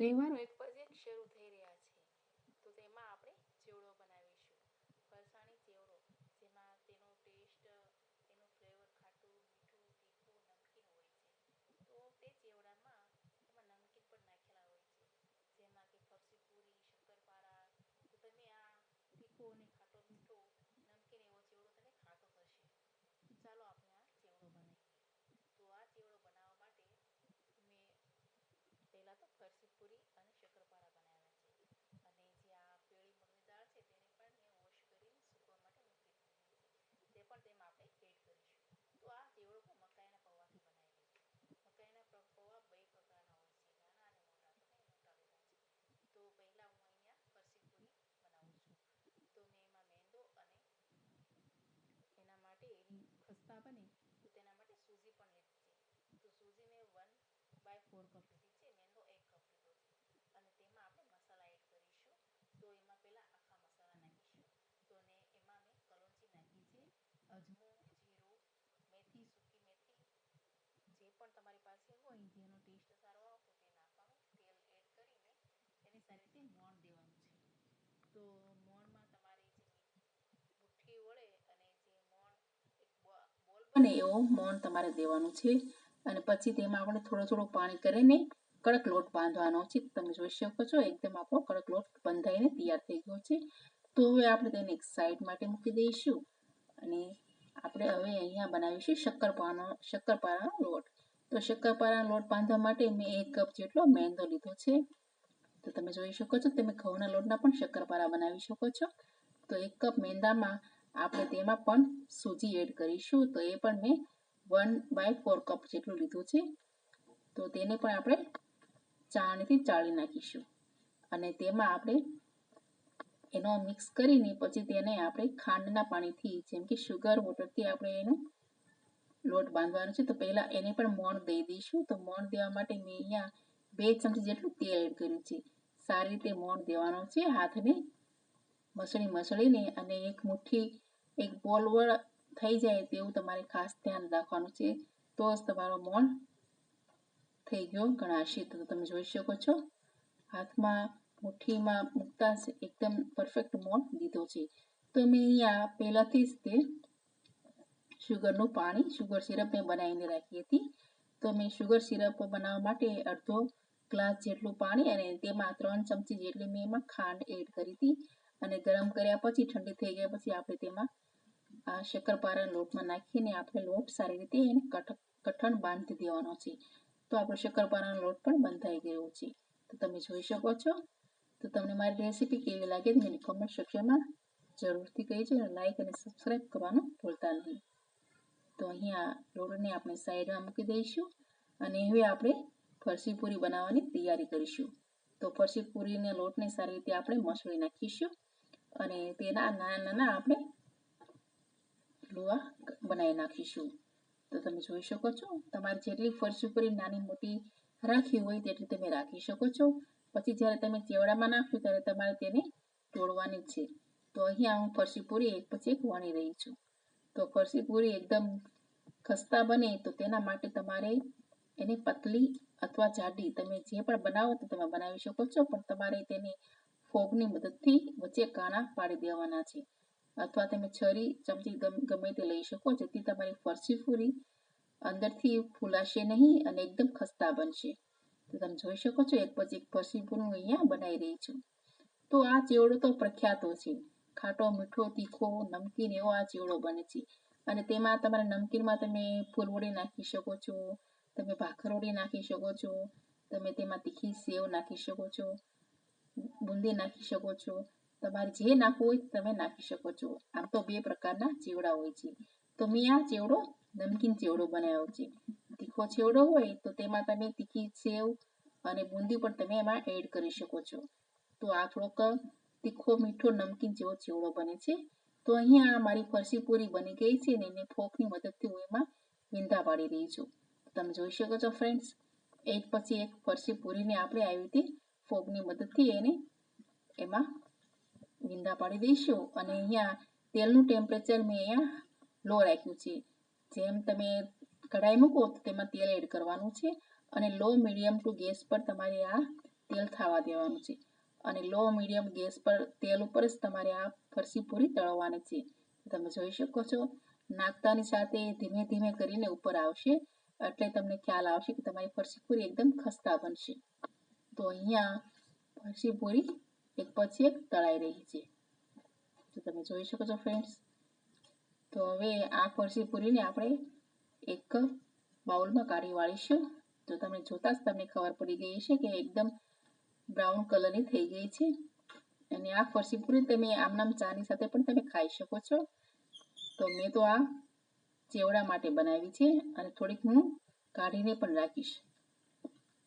તહેવારો એક પછી એક શરૂ થઈ રહ્યા છે. તો તેમાં આપણે ચેવડો બનાવીશું. ફરસાણી ચેવડો, જેમાં તેનો ટેસ્ટ તેનું ફ્લેવર ખાટું, મીઠું, તીખું, નમકીન હોય છે. તો તે ચેવડામાં એમાં નમકીન પણ નાખેલા હોય છે. જેમાં કે ફરસી પૂરી, શક્કરપારા, તો તમે આ તીખો અને ખાટો મીઠો નમકીન એવો ચેવડો તમે ખાતો થશે ચાલો આપણે આ ચેવડો બનાવીએ તો આ ચેવડો બનાવવા માટે મેં પહેલાં તો ફરસી પૂરી અને શક્કરપારા બનાવ્યા છે અને જે આ પેળી મગની દાળ છે તેને પણ મેં વોશ કરીને સૂકવવા માટે મૂકી દીધી છે તે પણ આપણે એડ કરીશું. તો આ ચેવડો મકાઈના પૌવાથી બનાવેલી છે. મકાઈના પૌવા બે પ્રકારના હોય છે. નાના અને મોટા તો મોટા છે. તો પહેલાં હું અહીંયા પરસી પૂરી બનાવું છું. તો મેં એમાં મેંદો અને એના માટે એની ખસ્તા બને. તો તેના માટે સૂજી પણ લીધી છે. તો સૂજી મેં વન બાય ફોર કપ લીધી છે. મેંદો એક કપ લીધો છે. અને તેમાં આપણે મસાલા એડ કરીશું. તો એમાં પહેલાં આખા મસાલા નાખીશું તો ને એમાં મેં કલોંજી નાખી છે અજમો જીરું મેથી સૂકી મેથી જે પણ તમારી પાસે હોય, જેનો ટેસ્ટ સારો આવતો તે નાખવાનું તેલ એડ કરીને એને સારી રીતે મોણ દેવાનું છે. તો મોણમાં તમારે જે મુઠ્ઠી વળે અને જે મોણ બોલ બને એવો મોણ તમારે દેવાનું છે. અને પછી તેમાં આપણે થોડું થોડું પાણી કરીને કડક લોટ બાંધવાનો છે. તમે જોઈ શકો છો, એકદમ આપણો કડક લોટ બંધાઈને તૈયાર થઈ ગયો છે. તો હવે આપણે તેને એક સાઈડ માટે મૂકી દઈશું. અને આપણે હવે અહીંયા બનાવીશું શક્કરપારાનો શક્કરપારાનો લોટ. તો શક્કરપારાનો લોટ બાંધવા માટે મેં એક કપ જેટલો મેંદો લીધો છે. તો તમે જોઈ શકો છો, તમે ઘઉંના લોટના પણ શક્કરપારા બનાવી શકો છો. તો એક કપ મેંદામાં આપણે તેમાં પણ સૂજી એડ કરીશું. તો એ પણ મેં વન બાય ફોર કપ જેટલું લીધું છે. તો તેને પણ આપણે ચાણીથી ચાળી નાખીશું. અને તેમાં આપણે એનો મિક્સ કરીને પછી તેને આપણે ખાંડના પાણીથી, જેમ કે શુગર વોટરથી આપણે એનું લોટ બાંધવાનો છે, તો પહેલાં એને પણ મોણ દઈ દઈશું. તો મોણ દેવા માટે મેં અહીંયા બે ચમચી જેટલું તેલ એડ કર્યું છે. સારી રીતે મોણ દેવાનો છે, હાથને મસળી મસળીને અને એક મુઠ્ઠી, એક બોલવળ થઈ જાય તેવું તમારે ખાસ ધ્યાન રાખવાનું છે. તો જ તમારો મોણ થઈ ગયો ગણાશે. તો તમે જોઈ શકો છો, હાથમાં મુઠ્ઠીમાં મૂકતા એકદમ પરફેક્ટ મોણ દીધો છે. તો મેં અહીંયા પહેલાંથી જ તે શુગરનું પાણી શુગર સિરપ મેં બનાવીને રાખી હતી. તો મેં શુગર સિરપ બનાવવા માટે અડધો ગ્લાસ જેટલું પાણી અને તેમાં ત્રણ ચમચી જેટલી મેં એમાં ખાંડ એડ કરી હતી. અને ગરમ કર્યા પછી, ઠંડી થઈ ગયા પછી આપણે તેમાં આ શક્કરપારા લોટમાં નાખીને આપણે લોટ સારી રીતે એને કઠ, કઠણ બાંધી દેવાનો છે. તો આપણો શક્કરપારાનો લોટ પણ બંધાઈ ગયો છે. તો તમે જોઈ શકો છો. તો તમને મારી રેસીપી કેવી લાગે મને કોમેન્ટ સેક્શનમાં જરૂરથી કહીજો લાઈક અને સબસ્ક્રાઈબ કરવાનું ભૂલતા નહીં. તો અહીંયા લોટને આપણે સાઈડમાં મૂકી દઈશું અને હવે આપણે ફરસી પૂરી બનાવવાની તૈયારી કરીશું. તો ફરસી પૂરીને લોટને સારી રીતે આપણે મસળી નાખીશું અને તેના નાના નાના આપણે લોવા બનાવી નાખીશું. તો તમે જોઈ શકો છો, તમારે જેટલી ફરસી પૂરી નાની મોટી રાખી હોય તેટલી તમે રાખી શકો છો. પછી જ્યારે તમે ચેવડામાં નાખશો ત્યારે તમારે તેને તોડવાની છે. તો અહીંયા હું ફરસી પૂરી એક પછી એક વણી રહી છું. તો ફરસી પૂરી એકદમ ખસ્તા બને તો તેના માટે તમારે એને પતલી અથવા જાડી તમે જે પણ બનાવો તો તમે બનાવી શકો છો. પણ તમારે તેને ફોગની મદદથી વચ્ચે કાણા પાડી દેવાના છે. અથવા તમે છરી, ચમચી ગમે તે લઈ શકો, જેથી તમારી ફરસી પૂરી અંદરથી ફૂલાશે નહીં અને એકદમ ખસ્તા બનશે. તો તમે જોઈ શકો છો, એક પછી એક ફરસી પૂરી અહીંયા બનાવી રહી છું. તો આ ચેવડો તો પ્રખ્યાતો છે. ખાટો, મીઠો, તીખો, નમકીન એવો આ ચીવડો બને છે. અને તેમાં તમારા નમકીનમાં તમે ફૂલવડી નાખી શકો છો, તમે ભાખરોડી નાખી શકો છો, તમે તેમાં તીખી સેવ નાખી શકો છો, બુંદી નાખી શકો છો. તમારે જે નાખવું હોય તમે નાખી શકો છો. આમ તો બે પ્રકારના ચેવડા હોય છે. તો મેં આ ચેવડો, નમકીન ચેવડો બનાવ્યો છે. તીખો ચેવડો હોય તો તેમાં તમે તીખી સેવ અને બુંદી પણ તમે એમાં એડ કરી શકો છો. તો આ થોડોક તીખો મીઠો નમકીન જેવો ચેવડો બને છે. તો અહીંયા મારી ફરસી પૂરી બની ગઈ છે ને એને ફોકની મદદથી હું એમાં વિંધા પાડી રહી છું. તમે જોઈ શકો છો ફ્રેન્ડ્સ એક પછી એક ફરસી પૂરીને આપણે આવી રીતે ફોકની મદદથી એને એમાં વિંધા પાડી દઈશું. અને અહીંયા તેલનું ટેમ્પરેચર મેં અહીંયા લો રાખ્યું છે. જેમ તમે કઢાઈ મૂકો તો તેમાં તેલ એડ કરવાનું છે. અને લો મીડિયમ ટુ ગેસ પર તમારે આ તેલ થવા દેવાનું છે. અને લો મીડિયમ ગેસ પર તેલ ઉપર જ તમારે આ ફરસી પૂરી તળવાની છે. તમે જોઈ શકો છો, નાખતાની સાથે ધીમે ધીમે કરીને ઉપર આવશે. એટલે તમને ખ્યાલ આવશે કે તમારી ફરસી પૂરી એકદમ ખસ્તા બનશે. તો અહીંયા ફરસી પૂરી એક પછી એક તળાઈ રહી છે. તો તમે જોઈ શકો છો ફ્રેન્ડ્સ. તો હવે આ ફરસી પૂરીને આપણે એક બાઉલમાં કાઢી વાળીશું. તો તમે જોતાં જ તમને ખબર પડી ગઈ હશે કે એકદમ બ્રાઉન કલરની થઈ ગઈ છે. અને આ ફરસી પૂરી તમે આમનામ ચાની સાથે પણ તમે ખાઈ શકો છો. તો મેં તો આ ચેવડા માટે બનાવી છે અને થોડીક હું કાઢીને પણ રાખીશ.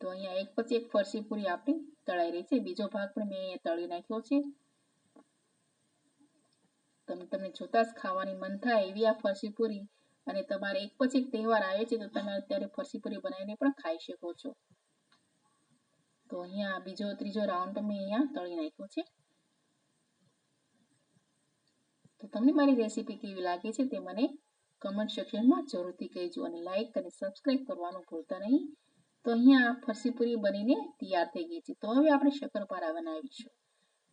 તો અહીંયા એક પછી એક ફરસી પૂરી આપણી તળાઈ રહી છે. બીજો ભાગ પણ મેં તળી નાખ્યો છે. તમે તમને જોતા જ ખાવાની મન થાય એવી આ ફરસી પૂરી. અને તમારે એક પછી એક તહેવાર આવે છે તો તમે અત્યારે ફરસી પૂરી બનાવીને પણ ખાઈ શકો છો. તો અહીંયા બીજો ત્રીજો રાઉન્ડ મેં અહીંયા તળી નાખ્યો છે. તો તમને મારી રેસીપી કેવી લાગે છે તે મને કમેન્ટ સેક્શનમાં જરૂરથી કહેજો અને લાઇક અને સબસ્ક્રાઈબ કરવાનું ભૂલતા નહીં. તો અહીંયા ફરસીપુરી બનીને તૈયાર થઈ ગઈ છે. તો હવે આપણે શક્કરપારા બનાવીશું.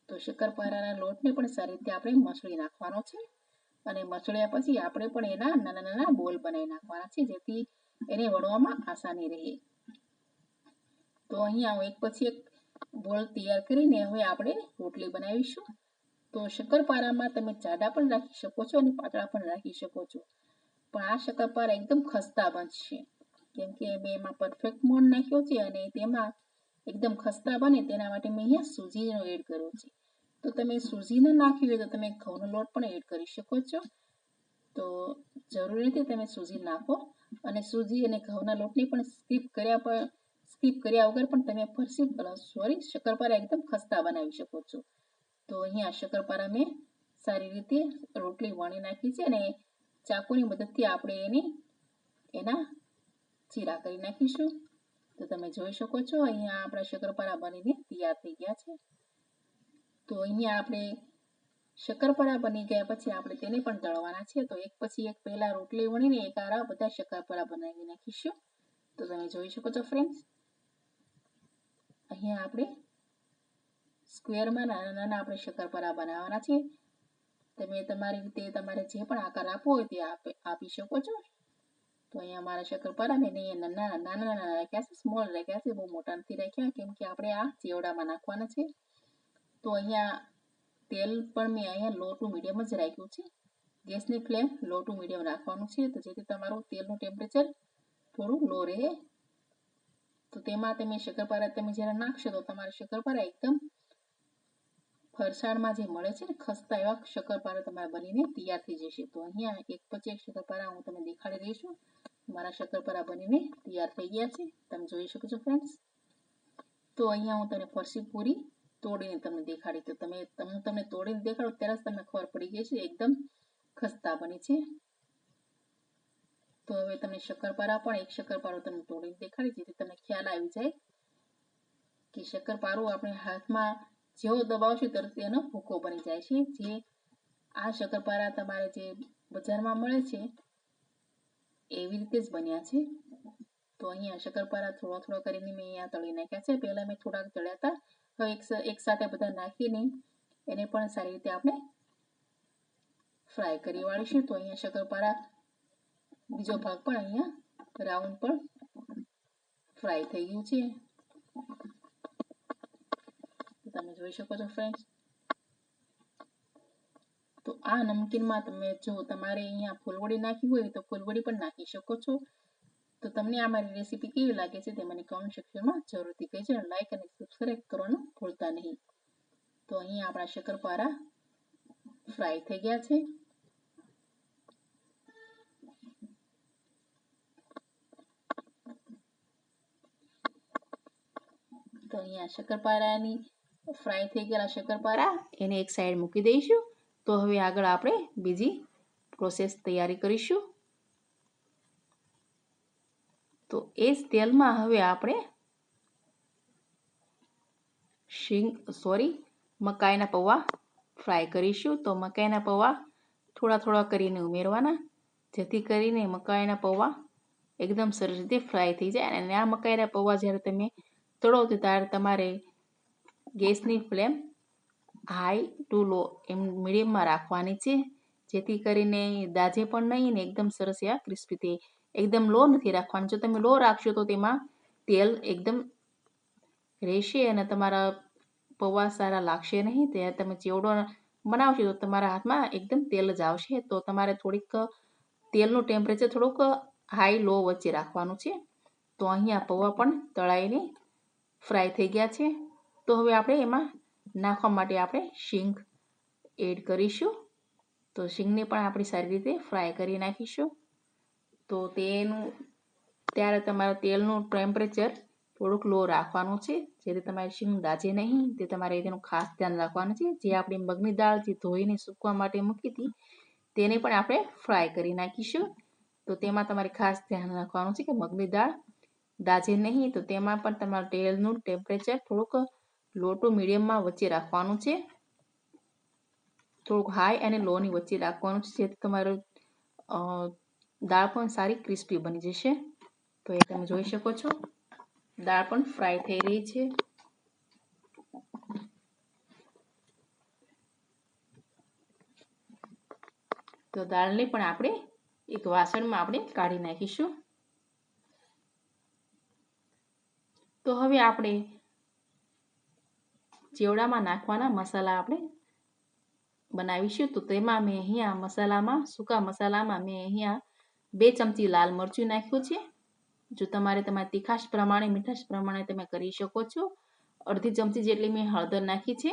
તો શક્કરપારાના લોટને પણ સારી રીતે આપણે મસળી નાખવાનો છે અને મસળ્યા પછી આપણે પણ એના નાના નાના બોલ બનાવી નાખવાના છે જેથી એને વળવામાં આસાની રહે. તો અહીંયા હું એક પછી એક બોલ તૈયાર કરીને હવે આપણે રોટલી બનાવીશું. તો શક્કરપારામાં તમે જાડા પણ રાખી શકો છો અને પાતળા પણ રાખી શકો છો. પણ આ શક્કરપારા એકદમ ખસ્તા બનશે કેમ કે મેં એમાં પરફેક્ટ મોણ નાખ્યો છે અને તેમાં એકદમ ખસ્તા બને તેના માટે મેં અહીંયા સૂજીનો એડ કર્યો છે. તો તમે સૂજી ન નાખી હોય તો તમે ઘઉંનો લોટ પણ એડ કરી શકો છો. તો જરૂરી રીતે તમે સૂજી નાખો અને સૂજી અને ઘઉંના લોટની પણ સ્કીપ કર્યા પર સ્કીપ કર્યા વગર પણ તમે ફરસી સોરી, શક્કરપારા એકદમ ખસ્તા બનાવી શકો છો. તો અહીંયા શક્કરપારા મેં સારી રીતે રોટલી વણી નાખી છે અને ચાકુની મદદથી આપણે એની, એના ચીરા કરી નાખીશું. તો તમે જોઈ શકો છો, અહીંયા આપણા શક્કરપારા બનીને તૈયાર થઈ ગયા છે. તો અહીંયા આપણે શક્કરપારા બની ગયા પછી આપણે તેને પણ તળવાના છે. તો એક પછી એક પહેલા રોટલી વણીને એક આરા બધા શક્કરપારા બનાવી નાખીશું. તો તમે જોઈ શકો છો ફ્રેન્ડ્સ અહીંયા આપણે સ્ક્વેરમાં નાના નાના આપણે શક્કરપારા બનાવવાના છે તમે તમારી રીતે તમારે જે પણ આકાર આપવો હોય તે આપી શકો છો. તો અહીંયા મારા શક્કરપારા મેં અહીંયા નાના નાના નાના રાખ્યા છે સ્મોલ રાખ્યા છે, બહુ મોટા નથી રાખ્યા, કેમ કે આપણે આ ચેવડામાં નાખવાના છે. તો અહીંયા તેલ પણ મેં અહીંયા લો ટુ મીડિયમ જ રાખ્યું છે. ગેસની ફ્લેમ લો ટુ મીડિયમ રાખવાનું છે, તો જેથી તમારું તેલનું ટેમ્પરેચર થોડું લો રહે. તો તેમાં તમે શક્કરપારા તમે જ્યારે નાખશો તો તમારા શક્કરપારા એકદમ ફરસાણમાં જે મળે છે ને, ખસ્તા એવા શક્કરપારા તમારા બનીને તૈયાર થઈ જશે. તો અહીંયા એક પછી એક શક્કરપારા હું તમને દેખાડી રહી મારા શક્કરપારા બનીને તૈયાર થઈ ગયા છે. તમે જોઈ શકો છો ફ્રેન્ડ્સ તો અહીંયા હું તમને ફરસી પૂરી તોડીને તમને દેખાડી તો તમે, હું તમને તોડીને દેખાડો ત્યારે જ તમને ખબર પડી ગઈ છે, એકદમ ખસ્તા બની છે. તો હવે તમને શક્કરપારા પણ એક શક્કરપારો તમને તોડીને દેખાડી જેથી તમને ખ્યાલ આવી જાય કે શક્કરપારો આપણે હાથમાં જેવો દબાવશું તરત એનો ભૂકો બની જાય છે. જે આ શક્કરપારા તમારે જે બજારમાં મળે છે, એવી રીતે જ બન્યા છે. તો અહીંયા શક્કરપારા થોડા થોડા કરીને મેં અહીંયા તળી નાખ્યા છે. પહેલાં મેં થોડાક તળ્યા હતા. એક એક સાથે બધા નાખીને એને પણ સારી રીતે આપણે ફ્રાય કરી વાળીશું. તો અહીંયા શક્કરપારા બીજો ભાગ પણ અહીંયા રાઉન્ડ પર ફ્રાય થઈ ગયું છે. તમે જોઈ શકો છો ફ્રેન્ડ્સ તો આ નમકીનમાં તમે જો તમારે અહીંયા ફૂલવડી નાખી હોય તો ફૂલવડી પણ નાખી શકો છો. તો તમને આ મારી રેસીપી કેવી લાગે છે તે મને કમેન્ટ સેક્શનમાં જરૂરથી કહેજો લાઈક અને સબસ્ક્રાઈબ કરવાનું ભૂલતા નહીં. તો અહીંયા આપણા શક્કરપારા ફ્રાય થઈ ગયા છે. તો અહીંયા શક્કરપારાની ફ્રાય થઈ ગયેલા શક્કરપારા એને એક સાઈડ મૂકી દઈશું. તો હવે આગળ આપણે બીજી પ્રોસેસ તૈયારી કરીશું. તો એ જ તેલમાં હવે આપણે શીંગ સોરી મકાઈના પૌવા ફ્રાય કરીશું. તો મકાઈના પૌવા થોડા થોડા કરીને ઉમેરવાના. જેથી કરીને મકાઈના પૌવા એકદમ સરસ રીતે ફ્રાય થઈ જાય. અને આ મકાઈના પૌવા જ્યારે તમે તળો તાર તમારે ગેસની ફ્લેમ હાઈ ટુ લો એમ મીડિયમમાં રાખવાની છે. જેથી કરીને દાજે પણ નહીં ને એકદમ સરસ એવા ક્રિસ્પી થઈ એકદમ લો નથી રાખવાનું. જો તમે લો રાખશો તો તેમાં તેલ એકદમ રહેશે અને તમારા પૌવા સારા લાગશે નહીં. ત્યારે તમે ચેવડો બનાવશો તો તમારા હાથમાં એકદમ તેલ જ આવશે. તો તમારે થોડીક તેલનું ટેમ્પરેચર થોડુંક હાઈ લો વચ્ચે રાખવાનું છે. તો અહીંયા પૌવા પણ તળાઈને ફ્રાય થઈ ગયા છે. તો હવે આપણે એમાં નાખવા માટે આપણે શીંગ એડ કરીશું. તો શીંગને પણ આપણે સારી રીતે ફ્રાય કરી નાખીશું. તો તેનું, ત્યારે તમારા તેલનું ટેમ્પરેચર થોડુંક લો રાખવાનું છે. જેથી તમારી શીંગ દાજે નહીં, તે તમારે તેનું ખાસ ધ્યાન રાખવાનું છે. જે આપણે મગની દાળ જે ધોઈને સૂકવા માટે મૂકી હતી, તેને પણ આપણે ફ્રાય કરી નાખીશું. તો તેમાં તમારે ખાસ ધ્યાન રાખવાનું છે કે મગની દાળ દાજે નહીં, તો તેમાં પણ તમારું તેલનું ટેમ્પરેચર થોડુંક લો મીડિયમમાં વચ્ચે રાખવાનું છે. થોડુંક હાઈ અને લોની વચ્ચે રાખવાનું છે, જેથી તમારું દાળ પણ સારી ક્રિસ્પી બની જશે. તો એ તમે જોઈ શકો છો. દાળ પણ ફ્રાય થઈ રહી છે. તો દાળને પણ આપણે એક વાસણમાં આપણે કાઢી નાખીશું. તો હવે આપણે ચેવડામાં નાખવાના મસાલા આપણે બનાવીશું. તો તેમાં મેં અહીંયા મસાલામાં, સૂકા મસાલામાં મેં અહીંયા બે ચમચી લાલ મરચું નાખ્યું છે. જો તમારે તમારી તીખાશ પ્રમાણે, મીઠાશ પ્રમાણે તમે કરી શકો છો. અડધી ચમચી જેટલી મેં હળદર નાખી છે.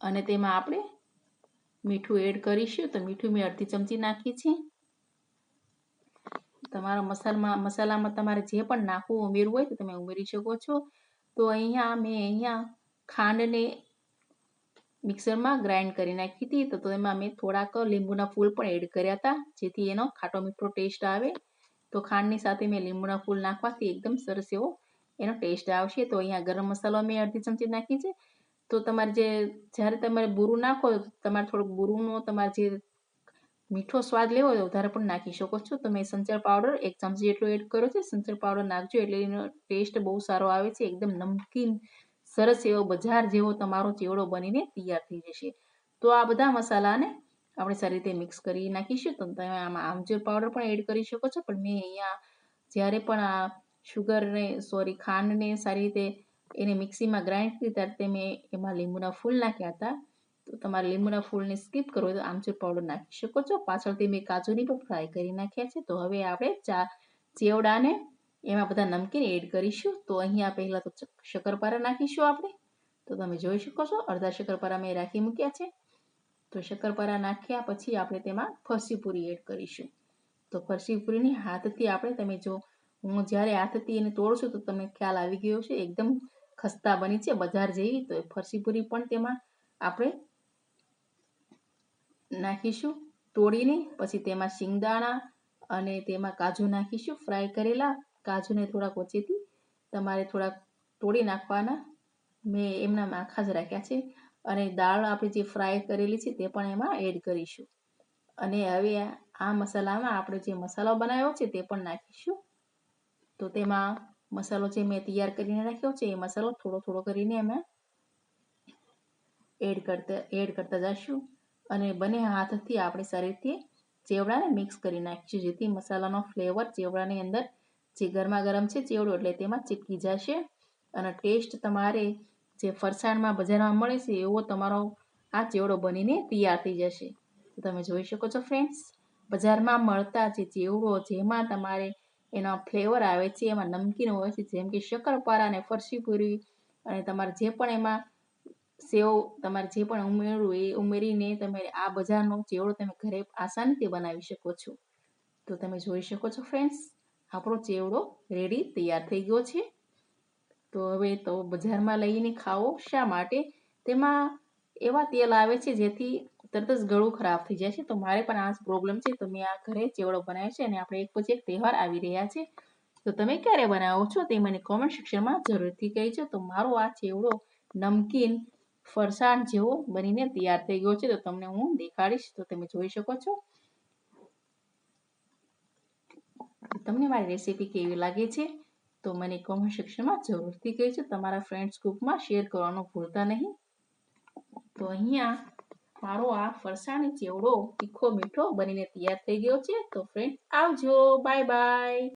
અને તેમાં આપણે મીઠું એડ કરીશું. તો મીઠું મેં અડધી ચમચી નાખી છે. તમારા મસાલામાં મસાલામાં તમારે જે પણ નાખવું ઉમેરવું હોય તો તમે ઉમેરી શકો છો. તો અહીંયા મેં અહીંયા ખાંડને મિક્સરમાં ગ્રાઇન્ડ કરી નાખી હતી. તો એમાં મેં થોડાક લીંબુના ફૂલ પણ એડ કર્યા હતા, જેથી એનો ખાટો મીઠો ટેસ્ટ આવે. તો ખાંડની સાથે મેં લીંબુના ફૂલ નાખવાથી એકદમ સરસ એવો એનો ટેસ્ટ આવશે. તો અહીંયા ગરમ મસાલો મેં અડધી ચમચી નાખી છે. તો તમારે જે, જ્યારે તમારે બુરું નાખો તમારે થોડુંક બુરુંનો તમારે જે મીઠો સ્વાદ લેવો હોય વધારે પણ નાખી શકો છો. તો મેં સંચળ પાવડર એક ચમચી જેટલો એડ કર્યો છે સંચર પાવડર નાખજો એટલે એનો ટેસ્ટ બહુ સારો આવે છે. એકદમ નમકીન, સરસ એવો બજાર જેવો તમારો ચેવડો બનીને તૈયાર થઈ જશે. તો આ બધા મસાલાને આપણે સારી રીતે મિક્સ કરી નાખીશું. તો તમે આમાં આમચૂર પાવડર પણ એડ કરી શકો છો. પણ મેં અહીંયા જ્યારે પણ આ શુગરને સોરી ખાંડને સારી રીતે એને મિક્સીમાં ગ્રાઇન્ડ કરી ત્યારે મેં એમાં લીંબુના ફૂલ નાખ્યા હતા. તો તમારે લીંબુના ફૂલને સ્કીપ કરો તો આમચૂર પાવડર નાખી શકો છો. પાછળથી મેં કાજુની પણ ફ્રાય કરી નાખ્યા છે. તો હવે આપણે ચા ચેવડાને એમાં બધા નમકીન એડ કરીશું. તો અહીંયા પહેલાં તો શક્કરપારા નાખીશું આપણે. તો તમે જોઈ શકો છો, અડધા શક્કરપારા મેં રાખી મૂક્યા છે. તો શક્કરપારા નાખ્યા પછી આપણે તેમાં ફરસી પૂરી એડ કરીશું. તો ફરસી પૂરીની હાથથી આપણે તમે જો, હું જ્યારે હાથથી એને તોડશું તો તમને ખ્યાલ આવી ગયો છે એકદમ ખસ્તા બની છે બજાર જેવી. તો ફરસી પૂરી પણ તેમાં આપણે નાખીશું, તોડીને પછી તેમાં શિંગદાણા અને તેમાં કાજુ નાખીશું, ફ્રાય કરેલા કાજુને થોડાક વચ્ચેથી તમારે થોડાક તોડી નાખવાના. મેં એમના આખા જ રાખ્યા છે અને દાળ આપણે જે ફ્રાય કરેલી છે તે પણ એમાં એડ કરીશું. અને હવે આ મસાલામાં આપણે જે મસાલો બનાવ્યો છે તે પણ નાખીશું. તો તેમાં મસાલો જે મેં તૈયાર કરીને રાખ્યો છે એ મસાલો થોડો થોડો કરીને એમાં એડ કરતા એડ કરતા જઈશું અને બંને હાથથી આપણે શરીરથી ચેવડાને મિક્સ કરી નાખીશું, જેથી મસાલાનો ફ્લેવર ચેવડાની અંદર જે ગરમા ગરમ છે ચેવડો એટલે તેમાં ચીપકી જશે. અને ટેસ્ટ તમારે જે ફરસાણમાં બજારમાં મળે છે એવો તમારો આ ચેવડો બનીને તૈયાર થઈ જશે. તો તમે જોઈ શકો છો ફ્રેન્ડ્સ બજારમાં મળતા જે ચેવડો જેમાં તમારે એનો ફ્લેવર આવે છે, એમાં નમકીન હોય છે, જેમ કે શક્કરપારા અને ફરસી પૂરી અને તમારે જે પણ એમાં સેવ તમારે જે પણ ઉમેરવું એ ઉમેરીને તમે આ બજારનો ચેવડો તમે ઘરે આસાનીથી બનાવી શકો છો. તો તમે જોઈ શકો છો ફ્રેન્ડ્સ, આપણો ચેવડો રેડી તૈયાર થઈ ગયો છે. તો હવે તો બજારમાં લઈને ખાઓ શા માટે? તેમાં એવા તેલ આવે છે જેથી તરત જ ગળું ખરાબ થઈ જાય છે. તો મારે પણ આ પ્રોબ્લેમ છે. તો મેં આ ઘરે ચેવડો બનાવ્યો છે અને આપણે એક પછી એક તહેવાર આવી રહ્યા છે. તો તમે ક્યારે બનાવો છો તે મને કોમેન્ટ સેક્શનમાં જરૂરથી કહેજો. તો મારો આ ચેવડો નમકીન ફરસાણ જેવો બનીને તૈયાર થઈ ગયો છે, તો તમને હું દેખાડીશ, તો તમે જોઈ શકો છો. તમને મારી રેસીપી કેવી લાગે છે, તો મને કોમેન્ટ સેક્શનમાં જરૂરથી કહેજો. તમારા ફ્રેન્ડ્સ ગ્રુપમાં શેર કરવાનું ભૂલતા નહીં. તો અહીંયા મારો આ ફરસાણી ચેવડો તીખો મીઠો બનીને તૈયાર થઈ ગયો છે, તો ફ્રેન્ડ આવજો. Bye bye